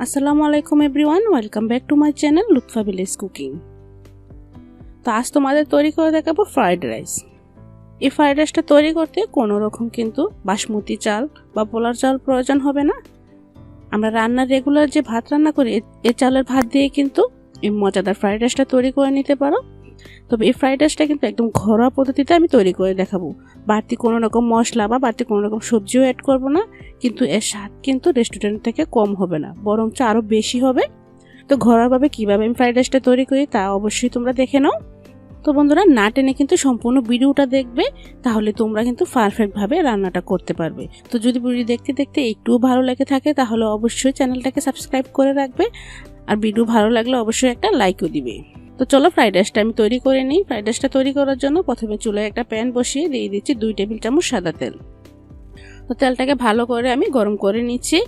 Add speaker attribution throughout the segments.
Speaker 1: আসসালামু আলাইকুম everyone, welcome back to my channel Lutfa village cooking. তো আজ তোমাদের তৈরি করে দেখাবো ফ্রায়েড রাইস। এই ফ্রায়েড রাইসটা তৈরি করতে কোনো রকম কিন্তু বাসমতি চাল বা পোলার চাল প্রয়োজন হবে না। আমরা রান্নার রেগুলার যে ভাত রান্না করি এ- চালের ভাত দিয়ে কিন্তু এই মজাদার ফ্রায়েড রাইসটা তৈরি করে নিতে পারো। তবে এই ফ্রাইড রাইসটা কিন্তু একদম ঘরোয়া পদ্ধতিতে আমি তৈরি করে দেখাবো। বাড়তি কোনো রকম মশলা বা বাড়তি কোনো রকম সবজিও অ্যাড করব না, কিন্তু এর স্বাদ কিন্তু রেস্টুরেন্ট থেকে কম হবে না, বরঞ্চ আরও বেশি হবে। তো ঘরোয়াভাবে কীভাবে আমি ফ্রাইড রাইসটা তৈরি করি তা অবশ্যই তোমরা দেখে নাও। তো বন্ধুরা, না টেনে কিন্তু সম্পূর্ণ ভিডিওটা দেখবে, তাহলে তোমরা কিন্তু পারফেক্টভাবে রান্নাটা করতে পারবে। তো যদি ভিডিও দেখতে দেখতে একটুও ভালো লেগে থাকে, তাহলে অবশ্যই চ্যানেলটাকে সাবস্ক্রাইব করে রাখবে, আর ভিডিও ভালো লাগলে অবশ্যই একটা লাইকও দিবে। তো চলো ফ্রাইড রাইসটা আমি তৈরি করে নিই। ফ্রাইড রাইসটা তৈরি করার জন্য প্রথমে চুলায় একটা প্যান বসিয়ে দিয়ে দিচ্ছি দুই টেবিল চামচ সাদা তেল। তো তেলটাকে ভালো করে আমি গরম করে নিচ্ছি।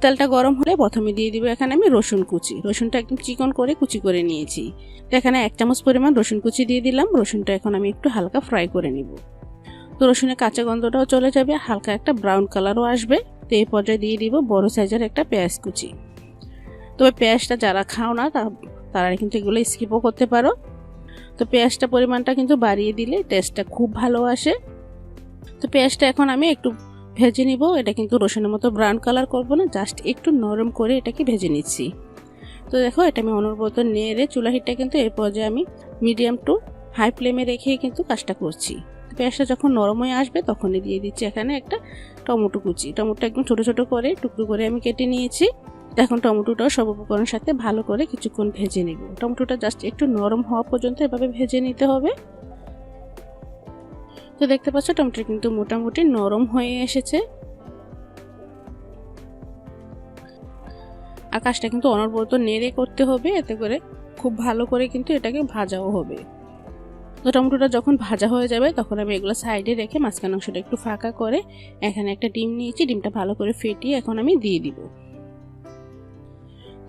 Speaker 1: তেলটা গরম হলে প্রথমে দিয়ে দিব এখানে আমি রসুন কুচি। রসুনটা একদম চিকন করে কুচি করে নিয়েছি। তো এখানে এক চামচ পরিমাণ রসুন কুচি দিয়ে দিলাম। রসুনটা এখন আমি একটু হালকা ফ্রাই করে নিব। তো রসুনের কাঁচা গন্ধটাও চলে যাবে, হালকা একটা ব্রাউন কালারও আসবে। তো এই পর্যায়ে দিয়ে দিব বড় সাইজের একটা পেঁয়াজ কুচি। তবে পেঁয়াজটা যারা খাও না তা- তারা কিন্তু এগুলো স্কিপও করতে পারো। তো পেঁয়াজটা পরিমাণটা কিন্তু বাড়িয়ে দিলে টেস্টটা খুব ভালো আসে। তো পেঁয়াজটা এখন আমি একটু ভেজে নিব। এটা কিন্তু রসুনের মতো ব্রাউন কালার করব না জাস্ট একটু নরম করে এটাকে ভেজে নিচ্ছি। তো দেখো, এটা আমি অনবরত নেড়ে চুলা হিটটা কিন্তু এই পর্যায়ে আমি মিডিয়াম টু হাই ফ্লেমে রেখে কিন্তু কাজটা করছি। পেঁয়াজটা যখন নরম হয়ে আসবে, তখনই দিয়ে দিচ্ছি এখানে একটা টমেটো কুচি। টমেটো একদম ছোটো ছোটো করে, টুকরো করে আমি কেটে নিয়েছি। এখন টমেটোটাও সব উপকরণের সাথে ভালো করে কিছুক্ষণ ভেজে নিব। টমেটোটা জাস্ট একটু নরম হওয়া পর্যন্ত এভাবে ভেজে নিতে হবে। তো দেখতে পাচ্ছ, টমেটো কিন্তু মোটামুটি নরম হয়ে এসেছে। আকাশটা কিন্তু অনবরত নেড়ে করতে হবে, এতে করে খুব ভালো করে কিন্তু এটাকে ভাজাও হবে। তো টমেটোটা যখন ভাজা হয়ে যাবে, তখন আমি এগুলো সাইডে রেখে মাঝখান অংশটা একটু ফাঁকা করে এখানে একটা ডিম নিয়েছি, ডিমটা ভালো করে ফেটিয়ে এখন আমি দিয়ে দিব।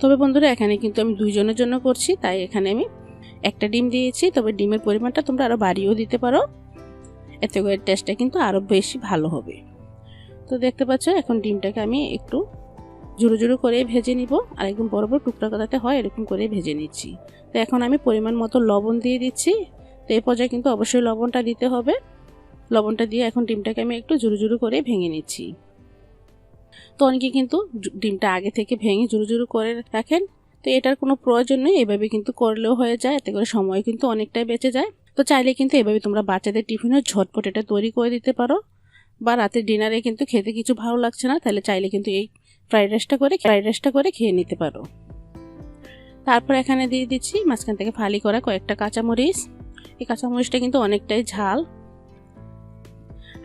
Speaker 1: তবে বন্ধুরা, এখানে কিন্তু আমি দুইজনের জন্য করছি, তাই এখানে আমি একটা ডিম দিয়েছি। তবে ডিমের পরিমাণটা তোমরা আরও বাড়িয়েও দিতে পারো। এতে করে টেস্টটা কিন্তু আরও বেশি ভালো হবে। তো দেখতে পাচ্ছ, এখন ডিমটাকে আমি একটু জুড়ো জুড়ো করে ভেজে নিব। আর একদম বড় বড় টুকরা কাটাতে হয়, এরকম করে ভেজে নিচ্ছি। তো এখন আমি পরিমাণ মতো লবণ দিয়ে দিচ্ছি। তো এই পর্যায়ে কিন্তু অবশ্যই লবণটা দিতে হবে। লবণটা দিয়ে এখন ডিমটাকে আমি একটু জুড়ো জুড়ো করে ভেঙে নিচ্ছি। তো অনেকে কিন্তু ডিমটা আগে থেকে ভেঙে জুড়ো জুড়ো করে রাখেন। তো এটার কোনো প্রয়োজন নেই, এভাবে কিন্তু করলেও হয়ে যায়, এতে করে সময় কিন্তু অনেকটাই বেঁচে যায়। তো চাইলে কিন্তু এভাবে তোমরা বাচ্চাদের টিফিনে ঝটপট এটা তৈরি করে দিতে পারো। বা রাতের ডিনারে কিন্তু খেতে কিছু ভালো লাগছে না, তাহলে চাইলে কিন্তু এই ফ্রাইড রাইসটা করে, ফ্রাইড রাইসটা করে খেয়ে নিতে পারো। তারপর এখানে দিয়ে দিচ্ছি মাঝখান থেকে ফালি করা কয়েকটা কাঁচামরিচ। এই কাঁচামরিচটা কিন্তু অনেকটাই ঝাল।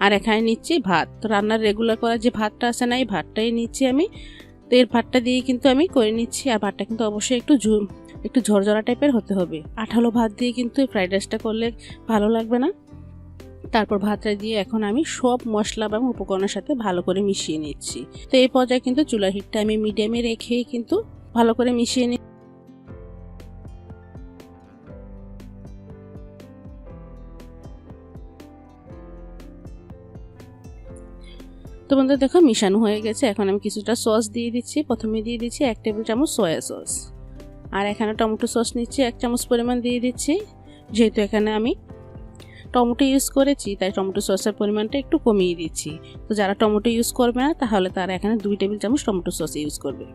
Speaker 1: আর এখানে নিচ্ছি ভাত। তো রান্নার রেগুলার করা যে ভাতটা আছে না, এই ভাতটাই নিচ্ছি আমি। তো এর ভাতটা দিয়ে কিন্তু আমি করে নিচ্ছি। আর ভাতটা কিন্তু অবশ্যই একটু একটু ঝরঝরা টাইপের হতে হবে। আঠালো ভাত দিয়ে কিন্তু ফ্রাইড রাইসটা করলে ভালো লাগবে না। তারপর ভাতটা দিয়ে এখন আমি সব মশলা এবং উপকরণের সাথে ভালো করে মিশিয়ে নিচ্ছি। তো এই পর্যায়ে কিন্তু চুলার হিটটা আমি মিডিয়ামে রেখেই কিন্তু ভালো করে মিশিয়ে নি বন্ধু দেখো মিশানো হয়ে গেছে। এখন আমি কিছুটা সস দিয়ে দিচ্ছি। প্রথমে দিয়ে দিচ্ছি এক টেবিল চামচ সয়া সস। আর এখানে টমেটো সস নিচ্ছি, এক চামচ পরিমাণ দিয়ে দিচ্ছি। যেহেতু এখানে আমি টমেটো ইউজ করেছি, তাই টমেটো সসের পরিমাণটা একটু কমিয়ে দিচ্ছি। তো যারা টমেটো ইউজ করবে না, তাহলে তারা এখানে দুই টেবিল চামচ টমেটো সস ইউজ করবে।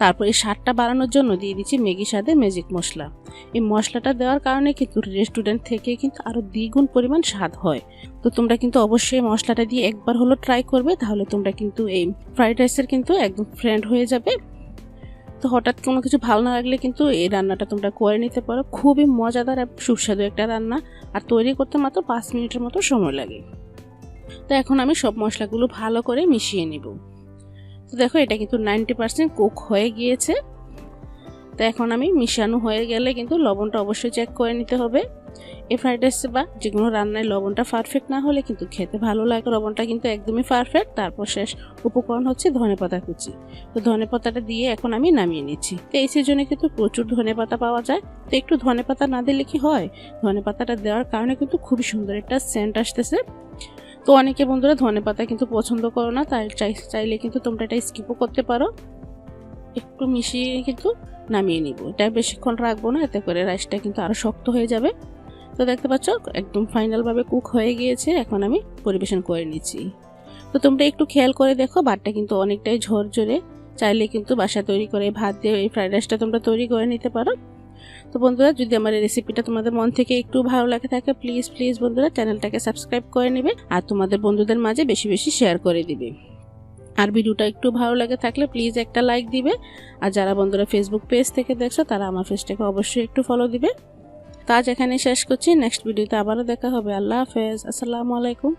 Speaker 1: তারপর এই স্বাদটা বাড়ানোর জন্য দিয়ে দিচ্ছি ম্যাগি স্বাদে ম্যাজিক মশলা। এই মশলাটা দেওয়ার কারণে কিন্তু রেস্টুরেন্ট থেকে কিন্তু আরও দ্বিগুণ পরিমাণ স্বাদ হয়। তো তোমরা কিন্তু অবশ্যই মশলাটা দিয়ে একবার হলো ট্রাই করবে, তাহলে তোমরা কিন্তু এই ফ্রাইড রাইসের কিন্তু একদম ফ্রেন্ড হয়ে যাবে। তো হঠাৎ কোনো কিছু ভালো না লাগলে কিন্তু এই রান্নাটা তোমরা করে নিতে পারো। খুবই মজাদার আর সুস্বাদু একটা রান্না। আর তৈরি করতে মাত্র পাঁচ মিনিটের মতো সময় লাগে। তো এখন আমি সব মশলাগুলো ভালো করে মিশিয়ে নিব। তো দেখো এটা কিন্তু নাইনটি পার্সেন্ট কুক হয়ে গিয়েছে। তো এখন আমি মিশানো হয়ে গেলে কিন্তু লবণটা অবশ্যই চেক করে নিতে হবে। এই ফ্রাইড রাইস বা যে কোনো রান্নায় লবণটা পারফেক্ট না হলে কিন্তু খেতে ভালো লাগে। লবণটা কিন্তু একদমই পারফেক্ট তারপর শেষ উপকরণ হচ্ছে ধনেপাতা কুচি। তো ধনেপাতাটা দিয়ে এখন আমি নামিয়ে নিচ্ছি। তো এই সিজনে কিন্তু প্রচুর ধনেপাতা পাওয়া যায়। তো একটু ধনেপাতা না দিলে কি হয়? ধনেপাতাটা দেওয়ার কারণে কিন্তু খুবই সুন্দর একটা সেন্ট আসতেছে। তো অনেকে বন্ধুরা ধনেপাতা কিন্তু পছন্দ করো না। তাই চাই চাইলে কিন্তু তোমরা এটা স্কিপও করতে পারো। একটু মিশিয়ে কিন্তু নামিয়ে নিব। এটা বেশিক্ষণ রাখব না, এতে করে রাইসটা কিন্তু আরও শক্ত হয়ে যাবে। তো দেখতে পাচ্ছ, একদম ফাইনালভাবে কুক হয়ে গিয়েছে, এখন আমি পরিবেশন করে নিচ্ছি। তো তোমরা একটু খেয়াল করে দেখো ভাতটা কিন্তু অনেকটাই ঝরঝরে। চাইলে কিন্তু বাসা তৈরি করে ভাত দিয়ে এই ফ্রাইড রাইসটা তোমরা তৈরি করে নিতে পারো। তো বন্ধুরা, যদি আমার এই রেসিপিটা তোমাদের মন থেকে একটু ভালো লাগে থাকে প্লিজ প্লিজ বন্ধুরা চ্যানেলটাকে সাবস্ক্রাইব করে নেবে, আর তোমাদের বন্ধুদের মাঝে বেশি বেশি শেয়ার করে দিবে। আর ভিডিওটা একটু ভালো লাগে থাকলে প্লিজ একটা লাইক দিবে। আর যারা বন্ধুরা ফেসবুক পেজ থেকে দেখছ, তারা আমার পেজটাকে অবশ্যই একটু ফলো দিবে। তা আজ শেষ করছি। নেক্সট ভিডিওতে আবারও দেখা হবে। আল্লাহ হাফেজ। আসসালামু আলাইকুম।